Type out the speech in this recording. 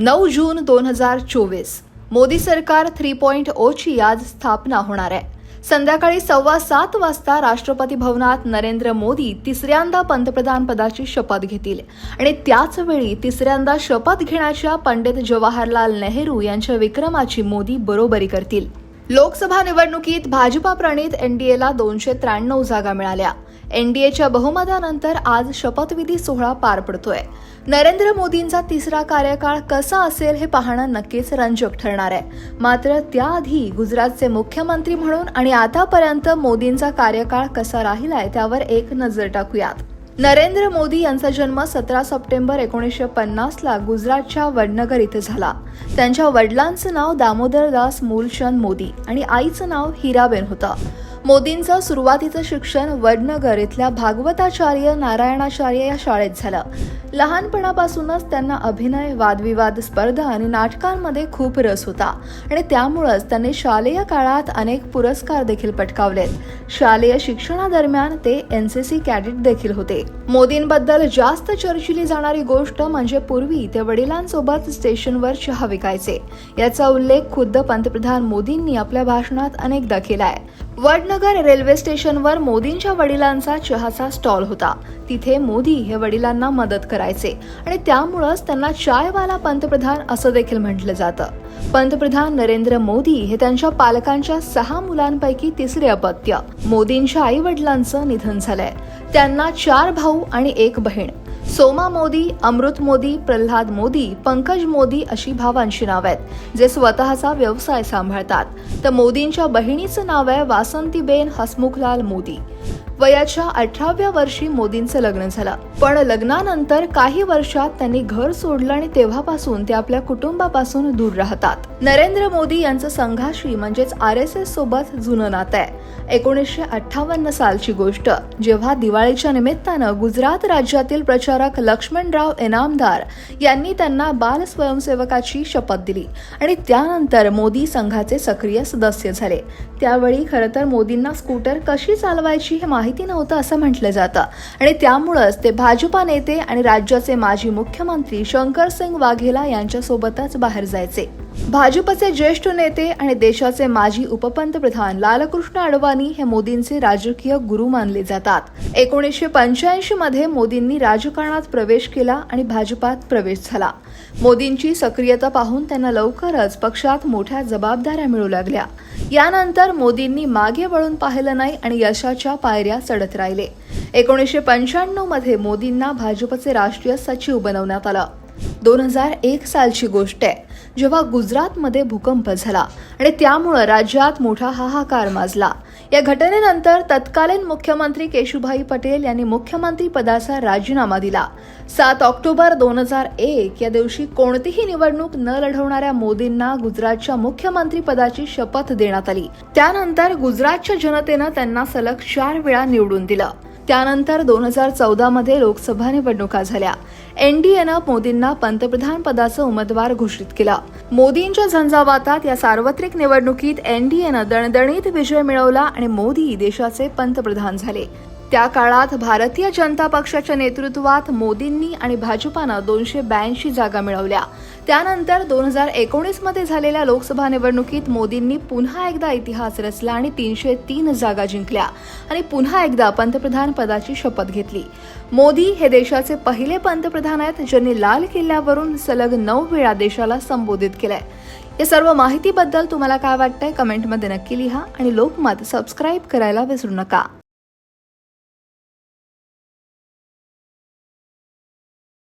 नऊ जून दोन हजार चोवीस. मोदी सरकार थ्री पॉईंट ओची आज स्थापना होणार आहे. संध्याकाळी सव्वा सात वाजता राष्ट्रपती भवनात नरेंद्र मोदी तिसऱ्यांदा पंतप्रधान पदाची शपथ घेतील. आणि त्याचवेळी तिसऱ्यांदा शपथ घेण्याच्या पंडित जवाहरलाल नेहरू यांच्या विक्रमाची मोदी बरोबरी करतील. लोकसभा निवडणुकीत भाजपा प्रणित एनडीएला दोनशे त्र्याण्णव जागा मिळाल्या. एनडीएच्या बहुमतानंतर आज शपथविधी सोहळा पार पडतोय. नरेंद्र मोदींचा तिसरा कार्यकाळ कसा असेल हे पाहणं नक्कीच रंजक ठरणार आहे. मात्र त्याआधी गुजरातचे मुख्यमंत्री म्हणून आणि आतापर्यंत मोदींचा कार्यकाळ कसा राहिलाय त्यावर एक नजर टाकूयात. नरेंद्र मोदी यांचा जन्म सतरा सप्टेंबर एकोणीसशे पन्नासला गुजरातच्या वडनगर इथे झाला. त्यांच्या वडिलांचं नाव दामोदरदास मूलचंद मोदी आणि आईचं नाव हिराबेन होतं. मोदींचं सुरुवातीचं शिक्षण वडनगर इथल्या भागवताचार्य नारायणाचार्य या शाळेत झालं. लहानपणापासूनच त्यांना अभिनय वादविवाद स्पर्धा आणि नाटकांमध्ये खूप रस होता आणि त्यामुळंच त्यांनी शालेय काळात अनेक पुरस्कार देखील पटकावलेत. शालेय शिक्षणादरम्यान ते एन सी सी कॅडेट देखील होते. मोदींबद्दल जास्त चर्चिली जाणारी गोष्ट म्हणजे पूर्वी ते वडिलांसोबत स्टेशनवर चहा विकायचे. याचा उल्लेख खुद्द पंतप्रधान मोदींनी आपल्या भाषणात अनेकदा केलाय. वडनगर रेल्वे स्टेशनवर मोदींच्या वडिलांचा चहाचा स्टॉल होता. तिथे मोदी हे वडिलांना मदत करायचे आणि त्यामुळंच त्यांना चायवाला पंतप्रधान असं देखील म्हटलं जातं. पंतप्रधान नरेंद्र मोदी हे त्यांच्या पालकांच्या सहा मुलांपैकी तिसरे अपत्य. मोदींच्या आई वडिलांचं निधन झालंय. त्यांना चार भाऊ आणि एक बहीण. सोमा मोदी अमृत मोदी प्रल्हाद मोदी पंकज मोदी अशी भावांची नाव आहेत जे स्वतःचा व्यवसाय सांभाळतात. तर मोदींच्या बहिणीचं नाव आहे वासंतीबेन हसमुखलाल मोदी. वयाच्या अठराव्या वर्षी मोदींचं लग्न झालं. पण लग्नानंतर काही वर्षात त्यांनी घर सोडलं आणि तेव्हापासून ते आपल्या कुटुंबापासून दूर राहतात. नरेंद्र मोदी यांचं संघाशी म्हणजेच आर एस एस सोबत जुनं नातं आहे. एकोणीसशे अठ्ठावन्न सालची गोष्ट. जेव्हा दिवाळीच्या निमित्तानं गुजरात राज्यातील प्रचारक लक्ष्मणराव इनामदार यांनी त्यांना बाल स्वयंसेवकाची शपथ दिली आणि त्यानंतर मोदी संघाचे सक्रिय सदस्य झाले. त्यावेळी खरं तर मोदींना स्कूटर कशी चालवायची हे माहिती नव्हतं असं म्हटलं जातं. आणि त्यामुळंच ते भाजपा नेते आणि राज्याचे माजी मुख्यमंत्री शंकर सिंग वाघेला यांच्यासोबतच बाहेर जायचे. भाजपचे ज्येष्ठ नेते आणि देशाचे माजी उपपंतप्रधान लालकृष्ण अडवाणी हे मोदींचे राजकीय गुरु मानले जातात. एकोणीसशे पंच्याऐंशी मध्ये मोदींनी राजकारणात प्रवेश केला आणि भाजपात प्रवेश झाला. मोदींची सक्रियता पाहून त्यांना लवकरच पक्षात मोठ्या जबाबदाऱ्या मिळू लागल्या. यानंतर मोदींनी मागे वळून पाहिलं नाही आणि यशाच्या पायऱ्या चढत राहिले. एकोणीसशे पंच्याण्णवमध्ये मोदींना भाजपचे राष्ट्रीय सचिव बनवण्यात आलं. दोन हजार एक सालची गोष्ट आहे. जेव्हा गुजरातमध्ये भूकंप झाला आणि त्यामुळं राज्यात मोठा हाहाकार माजला. या घटनेनंतर तत्कालीन मुख्यमंत्री केशुभाई पटेल यांनी मुख्यमंत्री पदाचा राजीनामा दिला. सात ऑक्टोबर दोन हजार एक या दिवशी कोणतीही निवडणूक न लढवणाऱ्या मोदींना गुजरातच्या मुख्यमंत्री पदाची शपथ देण्यात आली. त्यानंतर गुजरातच्या जनतेनं त्यांना सलग चार वेळा निवडून दिलं. त्यानंतर दोन हजार चौदामध्ये लोकसभा निवडणुका झाल्या. एनडीएनं मोदींना पंतप्रधान पदाचं उमेदवार घोषित केला. मोदींच्या झंझावातात या सार्वत्रिक निवडणुकीत एनडीएनं दणदणीत विजय मिळवला आणि मोदी देशाचे पंतप्रधान झाले. त्या काळात भारतीय जनता पक्षाच्या नेतृत्वात मोदींनी आणि भाजपानं दोनशे ब्याऐंशी जागा मिळवल्या. त्यानंतर दोन हजार एकोणीसमध्ये झालेल्या लोकसभा निवडणुकीत मोदींनी पुन्हा एकदा इतिहास रचला आणि तीनशे तीन जागा जिंकल्या आणि पुन्हा एकदा पंतप्रधान पदाची शपथ घेतली. मोदी हे देशाचे पहिले पंतप्रधान आहेत ज्यांनी लाल किल्ल्यावरून सलग नऊ वेळा देशाला संबोधित केलंय. या सर्व माहितीबद्दल तुम्हाला काय वाटतंय कमेंटमध्ये नक्की लिहा आणि लोकमत सबस्क्राईब करायला विसरू नका.